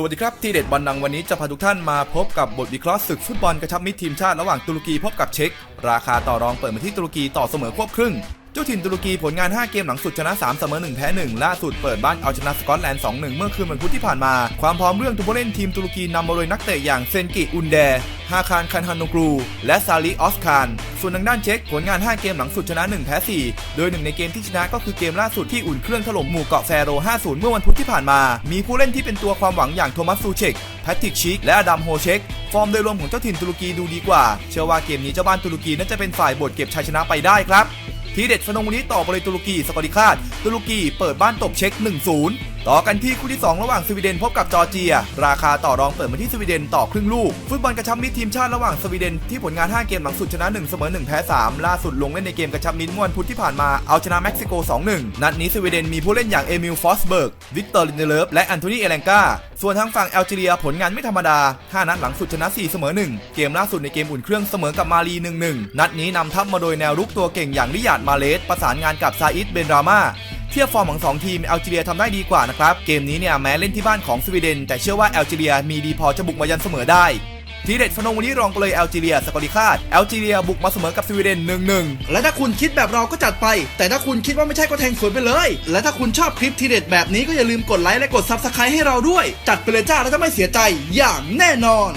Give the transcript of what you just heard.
สวัสดีครับ ทีเด็ดบอลนังวันนี้จะพาทุกท่านมาพบกับบทวิเคราะห์ศึกฟุตบอลกระชับมิตรทีมชาติระหว่างตุรกีพบกับเช็กราคาต่อรองเปิดมาที่ตุรกีต่อเสมอควบครึ่ง จ้าถิ่นตุรกีผลงาน 5 เกมหลังสุดชนะ 3 เสมอ 1 แพ้ 1 ล่าสุดเปิดบ้านเอาชนะสกอตแลนด์ 2-1 เมื่อคืนวันพุธที่ผ่านมา ความพร้อมเรื่องทุกผู้เล่นทีมตุรกีนำมาโดยนักเตะอย่างเซนกิอุนเดฮาคารคันฮานโนกรู และซาลิออสคานส่วนทางด้านเช็กผลงาน 5 เกมหลังสุดชนะ 1 แพ้ 4 โดยหนึ่งในเกมที่ชนะก็คือเกมล่าสุดที่อุ่นเครื่องถล่มหมู่เกาะแฟโร 5-0 เมื่อวันพุธที่ผ่านมา มีผู้เล่นที่เป็นตัวความหวังอย่างโทมัสซูเชกแพทริกชิกและอดัมโฮเชกฟอร์มโดยรวมของเจ้าถิ่นตุรกีดูดีกว่า เชื่อว่าเกมนี้เจ้าบ้านตุรกีน่าจะเป็นฝ่ายบทเก็บชัยชนะไปได้ครับ ทีเด็ดชนงวันนี้ต่อบริตุรกีสกอริคาดตุรกีเปิดบ้านตบเช็ค 1-0ต่อกันที่คู่ที่ 2 ระหว่างสวีเดนพบกับจอร์เจีย ราคาต่อรองเปิดมาที่สวีเดนต่อครึ่งลูก ฟุตบอลกระชับมิตรทีมชาติระหว่างสวีเดนที่ผลงาน 5 เกมหลังสุดชนะ 1 เสมอ 1 แพ้ 3 ล่าสุดลงเล่นในเกมกระชับมิตรเมื่อวันพุธที่ผ่านมาเอาชนะเม็กซิโก 2-1 นัดนี้สวีเดนมีผู้เล่นอย่างเอมิลฟอสเบิร์กวิกเตอร์ลินเดเลฟและอันโทนีเอเลงกาส่วนทางฝั่งแอลจีเรียผลงานไม่ธรรมดา 5 นัดหลังสุดชนะ 4 เสมอ 1 เกมล่าสุดในเกมอุ่นเครื่องเสมอกับมาลี 1-1 นัดนี้นำทัพมาโดยแนวรุกตัวเก่งอย่างริยาดมาเลสประสานงานกับซาอิดเบนรามา เทียบฟอร์มของสองทีมแอลจีเรียทำได้ดีกว่านะครับ เกมนี้เนี่ยแม้เล่นที่บ้านของสวีเดน แต่เชื่อว่าแอลจีเรียมีดีพอจะบุกมายันเสมอได้ทีเด็ดฟนงวันนี้รองกันเลยแอลจีเรียสกอริคาดแอลจีเรียบุกมาเสมอกับสวีเดน 1-1 และถ้าคุณคิดแบบเราก็จัดไป แต่ถ้าคุณคิดว่าไม่ใช่ก็แทงสวนไปเลย และถ้าคุณชอบคลิปทีเด็ดแบบนี้ก็อย่าลืมกดไลค์และกดซับสไครต์ให้เราด้วย จัดไปเลยจ้าแล้วจะไม่เสียใจอย่างแน่นอน